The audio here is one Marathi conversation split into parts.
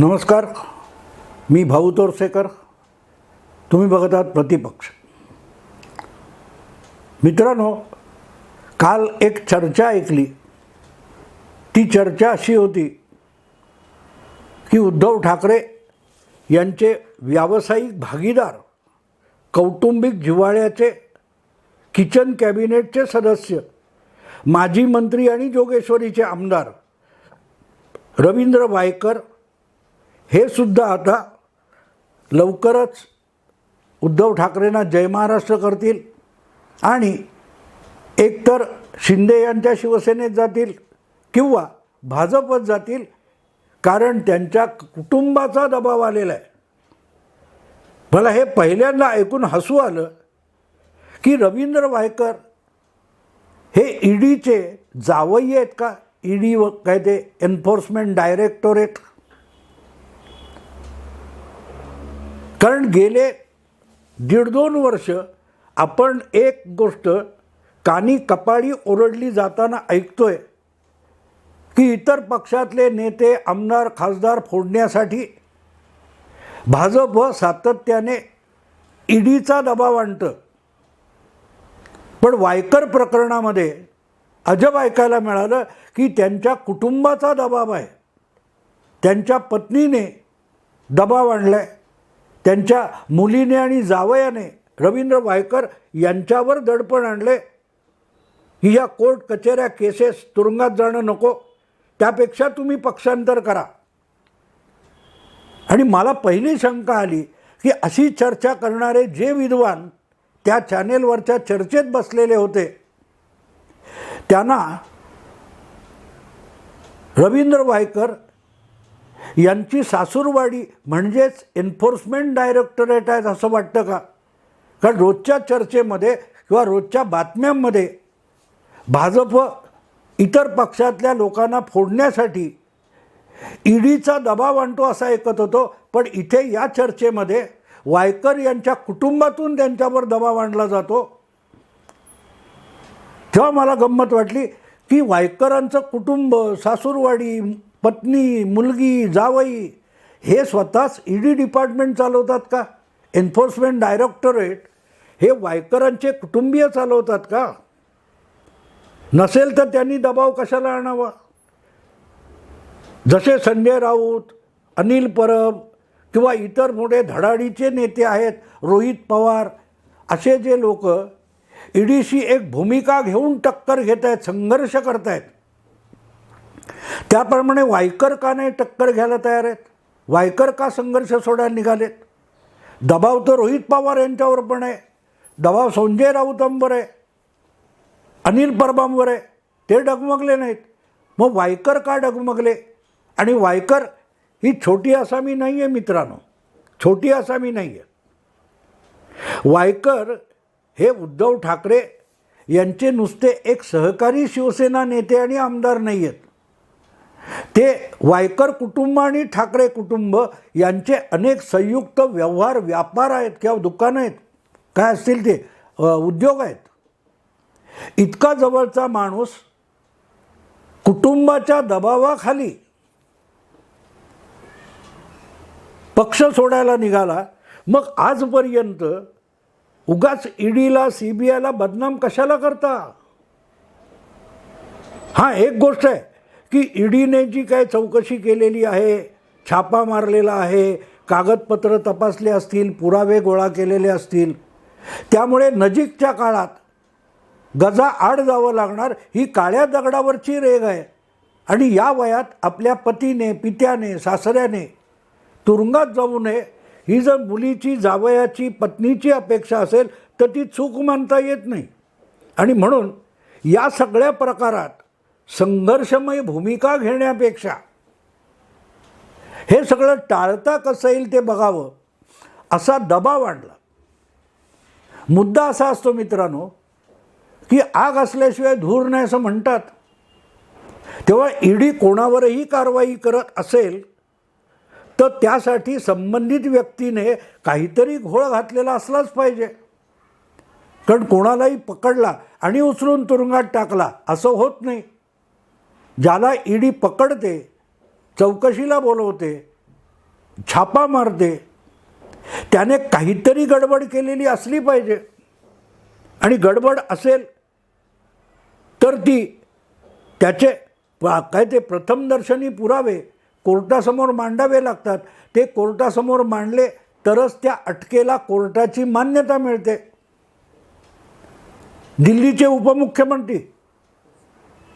नमस्कार. मी भाऊ तोरसेकर. तुम्ही बघत आहात प्रतिपक्ष. मित्रांनो काल एक चर्चा ऐकली. ती चर्चा अशी होती की उद्धव ठाकरे यांचे व्यावसायिक भागीदार कौटुंबिक जिव्हाळ्याचे किचन कॅबिनेटचे सदस्य माजी मंत्री आणि जोगेश्वरीचे आमदार रवींद्र वायकर हे सुद्धा आता लवकरच उद्धव ठाकरेंना जय महाराष्ट्र करतील आणि एकतर शिंदे यांच्या शिवसेनेत जातील किंवा भाजपत जातील कारण त्यांच्या कुटुंबाचा दबाव आलेला आहे. मला हे पहिल्यांदा ऐकून हसू आलं की रवींद्र वायकर हे ईडीचे जावई आहेत का? ईडी व काय ते एन्फोर्समेंट डायरेक्टोरेट कारण गेले दीड दोन वर्ष आपण एक गोष्ट कानी कपाळी ओरडली जाताना ऐकतोय की इतर पक्षातले नेते आमदार खासदार फोडण्यासाठी भाजप सातत्याने ईडीचा दबाव आणतं. पण वायकर प्रकरणामध्ये अजब ऐकायला मिळालं की त्यांच्या कुटुंबाचा दबाव आहे. त्यांच्या पत्नीने दबाव आणला आहे त्यांच्या मुलीने आणि जावयाने रवींद्र वायकर यांच्यावर दडपण आणले. की या कोर्ट कचेऱ्या केसेस तुरुंगात जाणं नको. त्यापेक्षा तुम्ही पक्षांतर करा. आणि मला पहिली शंका आली की अशी चर्चा करणारे जे विद्वान त्या चॅनेलवरच्या चर्चेत बसलेले होते. त्यांना रवींद्र वायकर यांची सासूरवाडी म्हणजेच एन्फोर्समेंट डायरेक्टरेट आहेत असं वाटतं का? कारण रोजच्या चर्चेमध्ये किंवा रोजच्या बातम्यांमध्ये भाजप इतर पक्षातल्या लोकांना फोडण्यासाठी ईडीचा दबाव आणतो असा ऐकत होतो. पण इथे या चर्चेमध्ये वायकर यांच्या कुटुंबातून त्यांच्यावर दबाव आणला जातो. तेव्हा मला गंमत वाटली की वायकरांचं कुटुंब सासूरवाडी पत्नी मुलगी जावई हे स्वतःच ईडी डिपार्टमेंट चालवतात का? एन्फोर्समेंट डायरेक्टोरेट हे वायकरांचे कुटुंबीय चालवतात का? नसेल तर त्यांनी दबाव कशाला आणावा? जसे संजय राऊत अनिल परब किंवा इतर मोठे धडाडीचे नेते आहेत रोहित पवार असे जे लोक ईडीशी एक भूमिका घेऊन टक्कर घेत आहेत संघर्ष करत आहेत त्याप्रमाणे वायकर का नाही टक्कर घ्यायला तयार आहेत? वायकर का संघर्ष सोडायला निघालेत? दबाव तर रोहित पवार यांच्यावर पण आहे. दबाव संजय राऊतांवर आहे. अनिल परबांवर आहे. ते डगमगले नाहीत. मग वायकर का डगमगले? आणि वायकर ही छोटी आसामी नाही आहे मित्रांनो. छोटी आसामी नाही आहे वायकर हे उद्धव ठाकरे यांचे नुसते एक सहकारी शिवसेना नेते आणि आमदार नाही आहेत ते वायकर कुटुंब आणि ठाकरे कुटुंब यांचे अनेक संयुक्त व्यवहार व्यापार आहेत किंवा दुकानं आहेत. काय असतील ते? उद्योग आहेत. इतका जवळचा माणूस कुटुंबाच्या दबावाखाली पक्ष सोडायला निघाला. मग आजपर्यंत उगाच ईडीला सी बी आयला बदनाम कशाला करता? हां एक गोष्ट आहे. की ईडीने जी काय चौकशी केलेली आहे छापा मारलेला आहे कागदपत्र तपासले असतील पुरावे गोळा केलेले असतील त्यामुळे नजीकच्या काळात गजा आड जावं लागणार ही काळ्या दगडावरची रेग आहे. आणि या वयात आपल्या पतीने पित्याने सासऱ्याने तुरुंगात जाऊ नये. ही जर मुलीची जावयाची पत्नीची अपेक्षा असेल तर ती चूक मानता येत नाही. आणि म्हणून या सगळ्या प्रकारात संघर्षमय भूमिका घेण्यापेक्षा. हे सगळं टाळता कसं येईल ते बघावं असा दबाव आणला. मुद्दा असा असतो मित्रांनो की आग असल्याशिवाय धूर नाही असं म्हणतात. तेव्हा ईडी कोणावरही कारवाई करत असेल तर त्यासाठी संबंधित व्यक्तीने काहीतरी घोळ घातलेला असलाच पाहिजे. कारण कोणालाही पकडला आणि उचलून तुरुंगात टाकला असं होत नाही. ज्याला ईडी पकडते चौकशीला बोलवते छापा मारते त्याने काहीतरी गडबड केलेली असली पाहिजे. आणि गडबड असेल तर ती त्याचे काय ते प्रथमदर्शनी पुरावे कोर्टासमोर मांडावे लागतात. ते कोर्टासमोर मांडले तरच त्या अटकेला कोर्टाची मान्यता मिळते. दिल्लीचे उपमुख्यमंत्री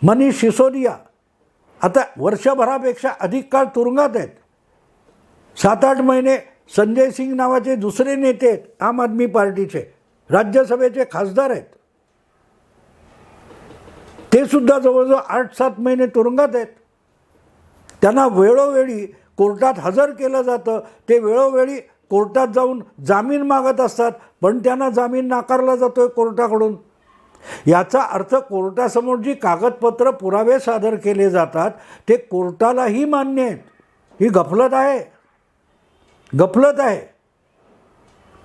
मनीष सिसोदिया आता वर्षभरापेक्षा अधिक काळ तुरुंगात आहेत. सात आठ महिने संजय सिंग नावाचे दुसरे नेते आहेत आम आदमी पार्टीचे राज्यसभेचे खासदार आहेत. ते सुद्धा जवळजवळ आठ सात महिने तुरुंगात आहेत. त्यांना वेळोवेळी कोर्टात हजर केलं जातं. ते वेळोवेळी कोर्टात जाऊन जामीन मागत असतात पण त्यांना जामीन नाकारला जातोय कोर्टाकडून. याचा अर्थ कोर्टासमोर जी कागदपत्र पुरावे सादर केले जातात ते कोर्टालाही मान्य आहेत. ही गफलत आहे. गफलत आहे.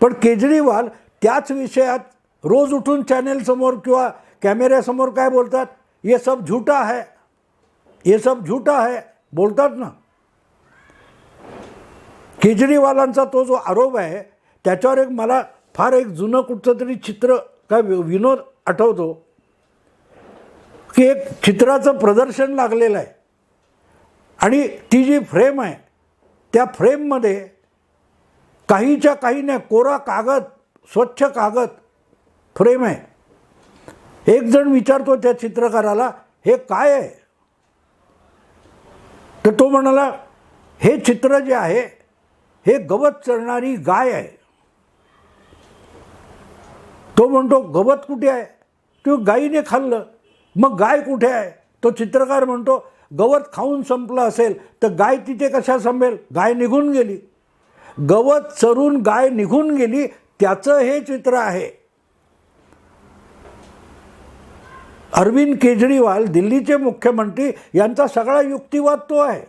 पण केजरीवाल त्याच विषयात रोज उठून चॅनेलसमोर किंवा कॅमेऱ्यासमोर काय बोलतात? ये सब झुटा है ये सब झुटा है बोलतात ना. केजरीवालांचा तो जो आरोप आहे त्याच्यावर एक मला फार एक जुनं कुठचं तरी चित्र काय विनोद आठवतो की एक चित्राचं प्रदर्शन लागलेलं आहे. आणि ती जी फ्रेम आहे त्या फ्रेममध्ये काहीच्या काही नाही कोरा कागद स्वच्छ कागद फ्रेम आहे. एक जण विचारतो त्या चित्रकाराला हे काय आहे? तर तो म्हणाला हे चित्र जे आहे हे गवत चरणारी गाय आहे. तो म्हणतो गवत कुठे आहे? किंवा गायीने खाल्लं मग गाय कुठे आहे? तो चित्रकार म्हणतो गवत खाऊन संपलं असेल तर गाय तिथे कशा संपेल? गाय निघून गेली. गवत चरून गाय निघून गेली त्याचं हे चित्र आहे. अरविंद केजरीवाल दिल्लीचे मुख्यमंत्री यांचा सगळा युक्तिवाद तो आहे.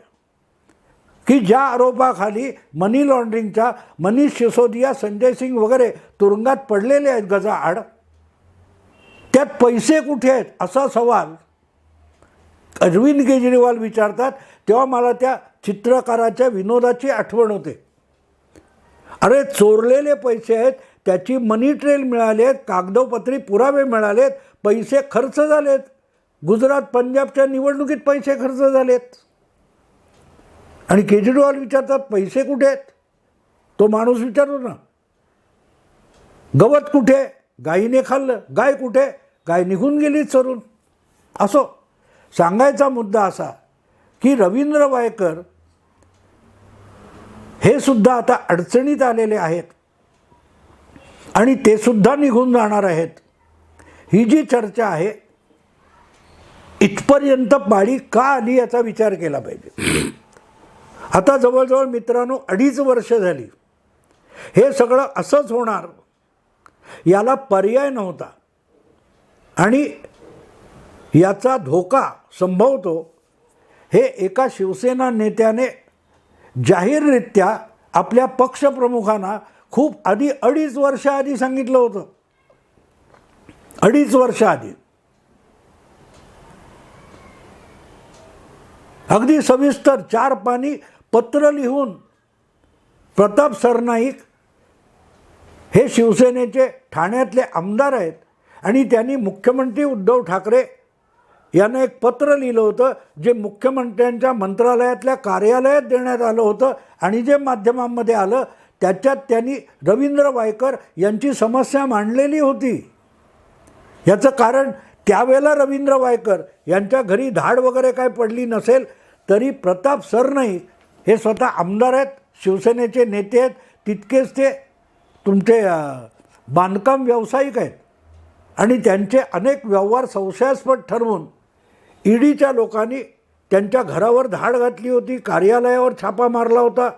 की ज्या आरोपाखाली मनी लॉन्ड्रिंगचा मनीष सिसोदिया संजय सिंग वगैरे तुरुंगात पडलेले आहेत गजाआड त्यात पैसे कुठे आहेत? असा सवाल अरविंद केजरीवाल विचारतात. तेव्हा मला त्या चित्रकाराच्या विनोदाची आठवण होते. अरे चोरलेले पैसे आहेत त्याची मनी ट्रेल मिळाली आहेत कागदोपत्री पुरावे मिळालेत पैसे खर्च झालेत गुजरात पंजाबच्या निवडणुकीत पैसे खर्च झालेत आणि केजरीवाल विचारतात पैसे कुठे आहेत? तो माणूस विचारतो ना गवत कुठे गायीने खाल्लं. गाय कुठे? गाय निघून गेली चरून. असो. सांगायचा मुद्दा असा की रवींद्र वायकर हे सुद्धा आता अडचणीत आलेले आहेत. आणि ते सुद्धा निघून जाणार आहेत. ही जी चर्चा आहे इथपर्यंत पाळी का आली याचा विचार केला पाहिजे. आता जवळजवळ मित्रांनो अडीच वर्ष झाली. हे सगळं असंच होणार. याला पर्याय नव्हता. आणि याचा धोका संभवतो हे एका शिवसेना नेत्याने जाहीररित्या आपल्या पक्षप्रमुखांना खूप आधी अडीच वर्षाआधी सांगितलं होतं. अडीच वर्षाआधी अगदी सविस्तर चार पानी पत्र लिहून प्रताप सरनाईक हे शिवसेनेचे ठाण्यातले आमदार आहेत आणि त्यांनी मुख्यमंत्री उद्धव ठाकरे यांना एक पत्र लिहिलं होतं जे मुख्यमंत्र्यांच्या मंत्रालयातल्या कार्यालयात देण्यात आलं होतं आणि जे माध्यमांमध्ये आलं त्याच्यात त्यांनी रवींद्र वायकर यांची समस्या मांडलेली होती. याचं कारण त्यावेळेला रवींद्र वायकर यांच्या घरी धाड वगैरे काय पडली नसेल तरी प्रताप सरनाईक हे स्वतः आमदार आहेत शिवसेनेचे नेते आहेत तितकेच ते तुमचे बांधकाम व्यावसायिक आहेत. आणि त्यांचे अनेक व्यवहार संशयास्पद ठरवून ईडीच्या लोकांनी त्यांच्या घरावर धाड घातली होती कार्यालयावर छापा मारला होता.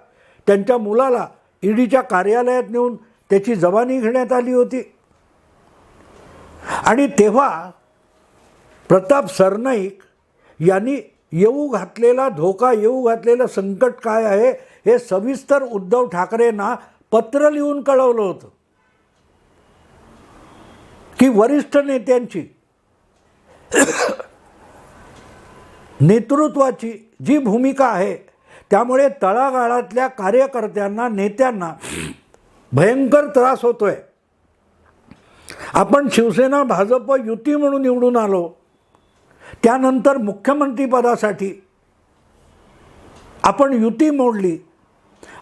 त्यांच्या मुलाला ईडीच्या कार्यालयात नेऊन त्याची जबानी घेण्यात आली होती. आणि तेव्हा प्रताप सरनाईक यांनी येऊ घातलेला धोका येऊ घातलेलं संकट काय आहे हे सविस्तर उद्धव ठाकरेंना पत्र लिहून कळवलं होतं. की वरिष्ठ नेत्यांची नेतृत्वाची जी भूमिका आहे त्यामुळे तळागाळातल्या कार्यकर्त्यांना नेत्यांना भयंकर त्रास होतोय. आपण शिवसेना भाजप युती म्हणून निवडून आलो. त्यानंतर मुख्यमंत्रीपदासाठी आपण युती मोडली.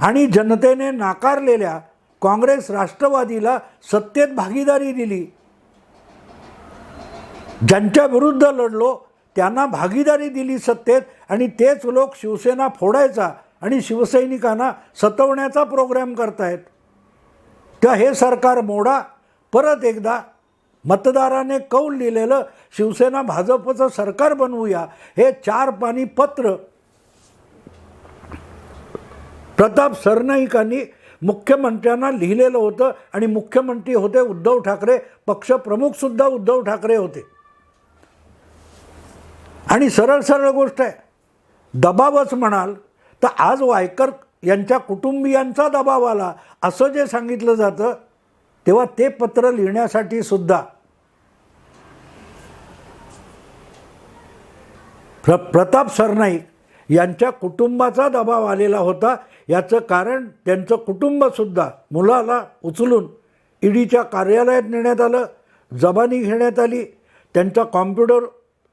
आणि जनतेने नाकारलेल्या काँग्रेस राष्ट्रवादीला सत्तेत भागीदारी दिली. ज्यांच्या विरुद्ध लढलो त्यांना भागीदारी दिली सत्तेत आणि तेच लोक शिवसेना फोडायचा आणि शिवसैनिकांना सतवण्याचा प्रोग्राम करतायत. तर हे सरकार मोडा. परत एकदा मतदाराने कौल लिहिलेलं शिवसेना भाजपचं सरकार बनवूया हे चार पाणी पत्र प्रताप सरनाईकांनी मुख्यमंत्र्यांना लिहिलेलं होतं आणि मुख्यमंत्री होते उद्धव ठाकरे पक्षप्रमुखसुद्धा उद्धव ठाकरे होते. आणि सरळ सरळ गोष्ट आहे. दबावच म्हणाल तर आज वायकर यांच्या कुटुंबियांचा दबाव आला. असं जे सांगितलं जातं तेव्हा ते पत्र लिहिण्यासाठी सुद्धा. प्र प्रताप सरनाईक यांच्या कुटुंबाचा दबाव आलेला होता. याचं कारण त्यांचं कुटुंबसुद्धा मुलाला उचलून ईडीच्या कार्यालयात नेण्यात आलं. जबानी घेण्यात आली. त्यांचा कॉम्प्युटर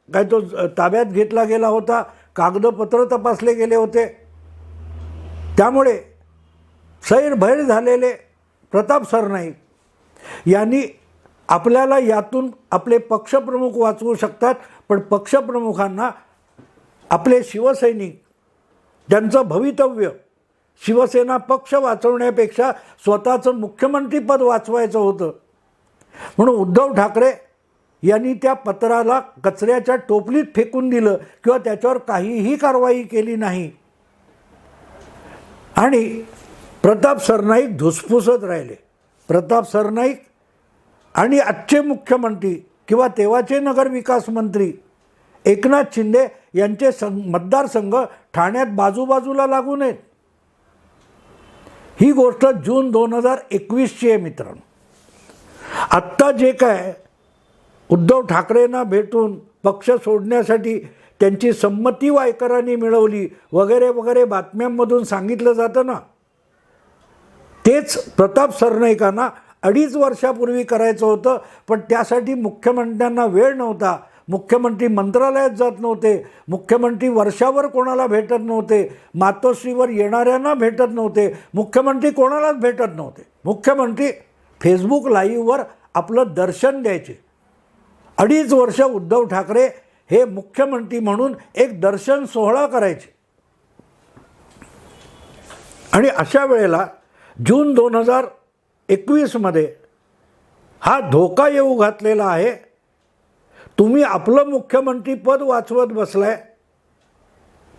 काय तो ताब्यात घेतला गेला होता. कागदपत्र तपासले गेले होते. त्यामुळे सैरभैर झालेले प्रताप सरनाईक यांनी आपल्याला यातून आपले पक्षप्रमुख वाचवू शकतात पण पक्षप्रमुखांना आपले शिवसैनिक ज्यांचं भवितव्य शिवसेना पक्ष वाचवण्यापेक्षा स्वतःचं मुख्यमंत्रीपद वाचवायचं होतं. म्हणून उद्धव ठाकरे यांनी त्या पत्राला कचऱ्याच्या टोपलीत फेकून दिलं किंवा त्याच्यावर काहीही कारवाई केली नाही. आणि प्रताप सरनाईक धुसफुसत राहिले. प्रताप सरनाईक आणि आजचे मुख्यमंत्री किंवा तेव्हाचे नगरविकास मंत्री एकनाथ शिंदे यांचे संघ मतदारसंघ ठाण्यात बाजूबाजूला लागू नयेत. ही गोष्ट जून दोन हजार एकवीसची आहे मित्रांनो. आत्ता जे काय उद्धव ठाकरेंना भेटून पक्ष सोडण्यासाठी त्यांची संमती वायकरांनी मिळवली वगैरे वगैरे बातम्यांमधून सांगितलं जातं ना. तेच प्रताप सरनाईकांना अडीच वर्षापूर्वी करायचं होतं पण त्यासाठी मुख्यमंत्र्यांना वेळ नव्हता. मुख्यमंत्री मंत्रालयात जात नव्हते. मुख्यमंत्री वर्षावर कोणाला भेटत नव्हते. मातोश्रीवर येणाऱ्यांना भेटत नव्हते. मुख्यमंत्री कोणालाच भेटत नव्हते. मुख्यमंत्री फेसबुक लाईव्हवर आपलं दर्शन द्यायचे. अडीच वर्ष उद्धव ठाकरे हे मुख्यमंत्री म्हणून एक दर्शन सोहळा करायचे. आणि अशा वेळेला जून दोन हजार एकवीसमध्ये हा धोका येऊ घातलेला आहे. तुम्ही आपलं मुख्यमंत्रीपद वाचवत बसलाय.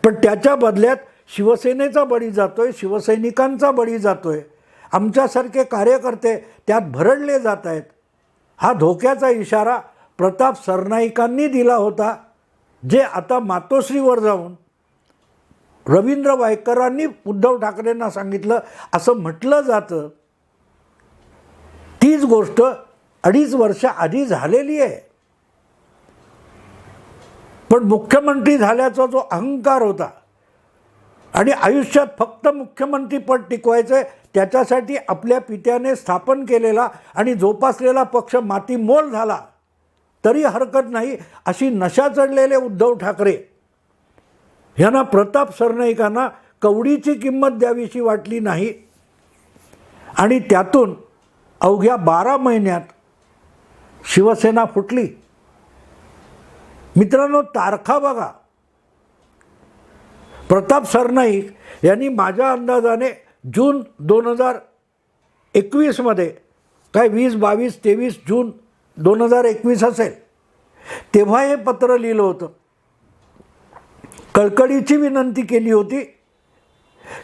पण त्याच्या बदल्यात शिवसेनेचा बळी जातोय शिवसैनिकांचा बळी जातोय. आमच्यासारखे कार्यकर्ते त्यात भरडले जात आहेत. हा धोक्याचा इशारा प्रताप सरनाईकांनी दिला होता जे आता मातोश्रीवर जाऊन रवींद्र वायकरांनी उद्धव ठाकरेंना सांगितलं असं म्हटलं जातं. तीच गोष्ट अडीच वर्ष आधी झालेली आहे. पण मुख्यमंत्री झाल्याचा जो अहंकार होता आणि आयुष्यात फक्त मुख्यमंत्रीपद टिकवायचं आहे त्याच्यासाठी आपल्या पित्याने स्थापन केलेला आणि जोपासलेला पक्ष मातीमोल झाला तरी हरकत नाही अशी नशा चढलेले उद्धव ठाकरे. यांना प्रताप सरनाईकांना कवडीची किंमत द्यावीशी वाटली नाही. आणि त्यातून अवघ्या बारा महिन्यात शिवसेना फुटली. मित्रांनो तारखा बघा. प्रताप सरनाईक यांनी माझ्या अंदाजाने जून दोन हजार एकवीसमध्ये काय वीस बावीस तेवीस जून दोन हजार एकवीस असेल तेव्हा हे पत्र लिहिलं होतं. कळकळीची विनंती केली होती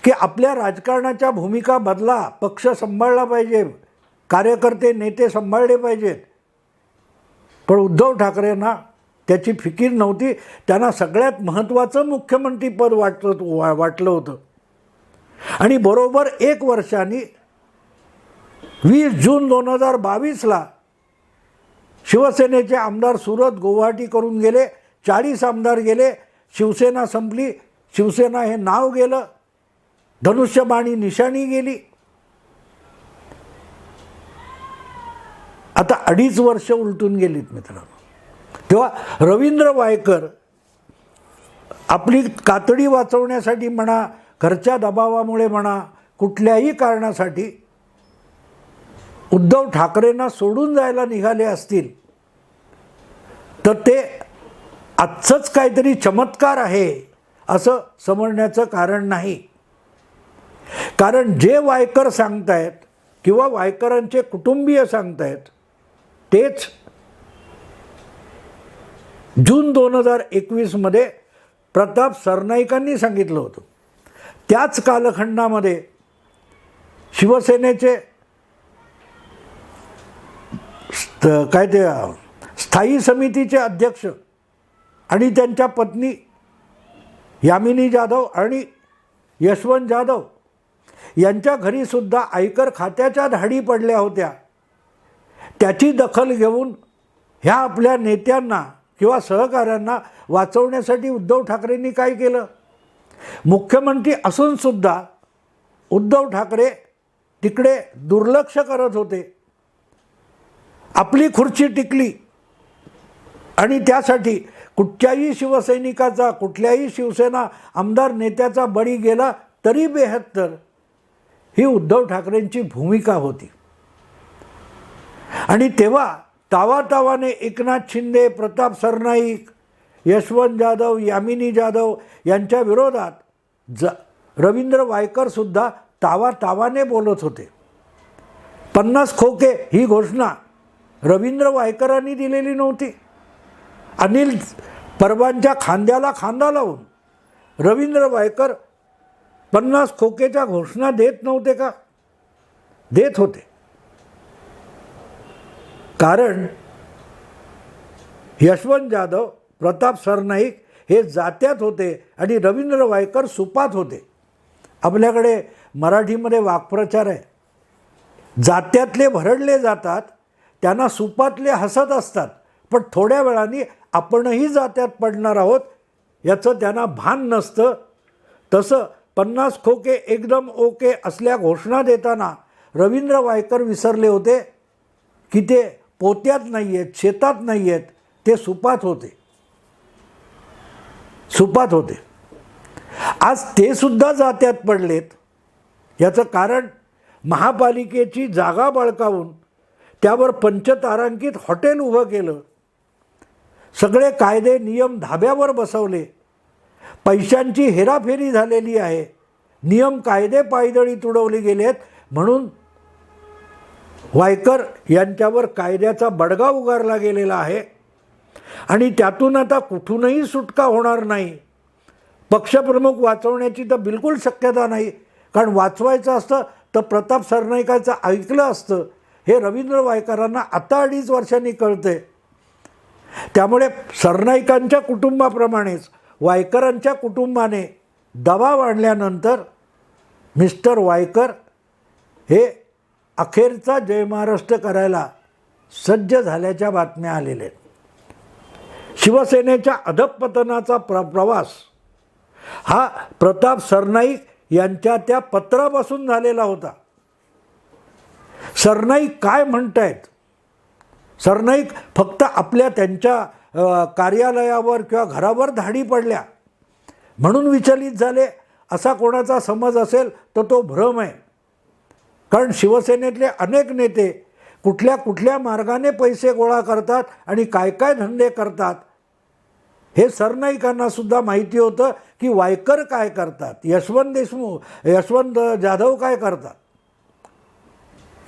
की आपल्या राजकारणाच्या भूमिका बदला पक्ष सांभाळला पाहिजे कार्यकर्ते नेते सांभाळले पाहिजेत. पण उद्धव ठाकरेंना त्याची फिकीर नव्हती. त्यांना सगळ्यात महत्त्वाचं मुख्यमंत्रीपद वाटलं वा वाटलं होतं. आणि बरोबर एक वर्षाने वीस जून दोन हजार बावीसला शिवसेनेचे आमदार सुरत गुवाहाटी करून गेले चाळीस आमदार गेले शिवसेना संपली शिवसेना हे नाव गेलं धनुष्यबाणी निशाणी गेली. आता अडीच वर्ष उलटून गेलीत मित्रांनो. तेव्हा रवींद्र वायकर आपली कातडी वाचवण्यासाठी म्हणा घरच्या दबावामुळे म्हणा कुठल्याही कारणासाठी उद्धव ठाकरेंना सोडून जायला निघाले असतील तर ते आजचंच काहीतरी चमत्कार आहे असं समजण्याचं कारण नाही. कारण जे वायकर सांगतायत किंवा वायकरांचे कुटुंबीय सांगतायत तेच जून दोन हजार एकवीसमध्ये प्रताप सरनाईकांनी सांगितलं होतं. त्याच कालखंडामध्ये शिवसेनेचे स्त- काय ते स्थायी समितीचे अध्यक्ष आणि त्यांच्या पत्नी यामिनी जाधव आणि यशवंत जाधव यांच्या घरीसुद्धा आयकर खात्याच्या धाडी पडल्या होत्या. त्याची दखल घेऊन ह्या आपल्या नेत्यांना किंवा सहकाऱ्यांना वाचवण्यासाठी उद्धव ठाकरेंनी काय केलं? मुख्यमंत्री असूनसुद्धा उद्धव ठाकरे तिकडे दुर्लक्ष करत होते. आपली खुर्ची टिकली. आणि त्यासाठी कुठच्याही शिवसैनिकाचा कुठल्याही शिवसेना आमदार नेत्याचा बळी गेला तरी बेहत्तर ही उद्धव ठाकरेंची भूमिका होती. आणि तेव्हा तावातावाने एकनाथ शिंदे प्रताप सरनाईक यशवंत जाधव यामिनी जाधव यांच्या विरोधात ज रवींद्र वायकरसुद्धा तावातावाने बोलत होते. पन्नास खोके ही घोषणा रवींद्र वायकरांनी दिलेली नव्हती. अनिल परबांच्या खांद्याला खांदा लावून रवींद्र वायकर पन्नास खोकेच्या घोषणा देत नव्हते का? देत होते. कारण यशवंत जाधव प्रताप सरनाईक हे जात्यात होते आणि रवींद्र वायकर सुपात होते. आपल्याकडे मराठीमध्ये वाक्प्रचार आहे. जात्यातले भरडले जातात त्यांना सुपातले हसत असतात पण थोड्या वेळाने आपणही जात्यात पडणार आहोत याचं त्यांना भान नसतं. तसं पन्नास खोके एकदम ओके असल्या घोषणा देताना रवींद्र वायकर विसरले होते की ते पोत्यात नाही आहेत शेतात नाही आहेत ते सुपात होते. सुपात होते. आज ते सुद्धा जात्यात पडलेत. याचं कारण महापालिकेची जागा बळकावून त्यावर पंचतारांकित हॉटेल उभं केलं. सगळे कायदे नियम धाब्यावर बसवले. पैशांची हेराफेरी झालेली आहे. नियम कायदे पायदळी तुडवले गेलेत म्हणून वायकर यांच्यावर कायद्याचा बडगा उगारला गेलेला आहे. आणि त्यातून आता कुठूनही सुटका होणार नाही. पक्षप्रमुख वाचवण्याची तर बिलकुल शक्यता नाही. कारण वाचवायचं असतं तर प्रताप सरनाईकाचं ऐकलं असतं. हे रवींद्र वायकरांना आता अडीच वर्षांनी कळते त्यामुळे सरनाईकांच्या कुटुंबाप्रमाणेच वायकरांच्या कुटुंबाने दबाव आणल्यानंतर मिस्टर वायकर हे अखेरचा जय महाराष्ट्र करायला सज्ज झाल्याच्या बातम्या आलेल्या आहेत. शिवसेनेच्या अधपतनाचा प्र प्रवास हा प्रताप सरनाईक यांच्या त्या पत्रापासून झालेला होता. सरनाईक काय म्हणतायत? सरनाईक फक्त आपल्या त्यांच्या कार्यालयावर किंवा घरावर धाडी पडल्या. म्हणून विचलित झाले असा कोणाचा समज असेल तर तो भ्रम आहे. कारण शिवसेनेतले अनेक नेते कुठल्या कुठल्या मार्गाने पैसे गोळा करतात आणि काय काय धंदे करतात हे सरनाईकांना सुद्धा माहिती होतं की वायकर काय करतात यशवंत देशमुख यशवंत जाधव काय करतात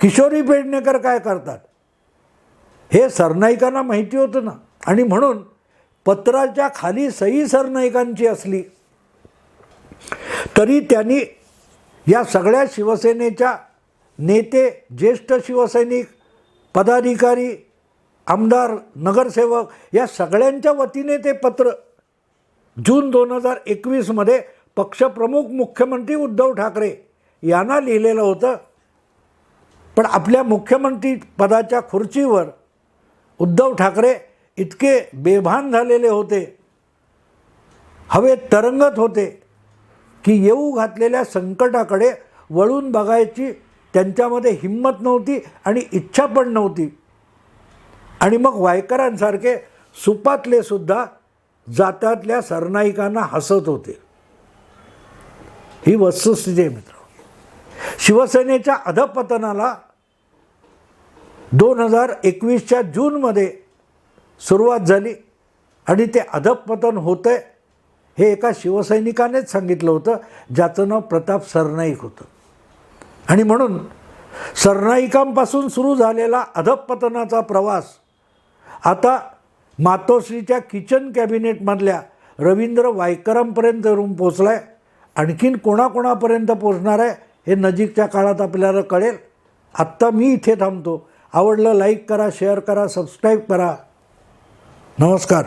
किशोरी पेडणेकर काय करतात हे सरनाईकांना माहिती होतं ना. आणि म्हणून पत्राच्या खाली सई सरनाईकांची असली तरी त्यांनी या सगळ्या शिवसेनेच्या नेते ज्येष्ठ शिवसैनिक पदाधिकारी आमदार नगरसेवक या सगळ्यांच्या वतीने ते पत्र जून दोन हजार एकवीसमध्ये पक्षप्रमुख मुख्यमंत्री उद्धव ठाकरे यांना लिहिलेलं होतं. पण आपल्या मुख्यमंत्री पदाच्या खुर्चीवर उद्धव ठाकरे इतके बेभान झालेले होते. हवे तरंगत होते की येऊ घातलेल्या संकटाकडे वळून बघायची त्यांच्यामध्ये हिंमत नव्हती आणि इच्छा पण नव्हती. आणि मग वायकरांसारखे सुपातले सुद्धा जात्यातल्या सरनाईकांना हसत होते. ही वस्तुस्थिती आहे मित्र शिवसेनेच्या अधपतनाला दोन हजार एकवीसच्या जूनमध्ये सुरुवात झाली आणि ते अधपतन होतं आहे हे एका शिवसैनिकानेच सांगितलं होतं ज्याचं नाव प्रताप सरनाईक होतं. आणि म्हणून सरनाईकांपासून सुरू झालेला अधपतनाचा प्रवास आता मातोश्रीच्या किचन कॅबिनेटमधल्या रवींद्र वायकरांपर्यंत येऊन पोचला आहे आणखीन कोणाकोणापर्यंत पोचणार आहे हे नजीकच्या काळात आपल्याला कळेल. आत्ता मी इथे थांबतो. आवडलं लाईक करा शेअर करा सबस्क्राईब करा. नमस्कार.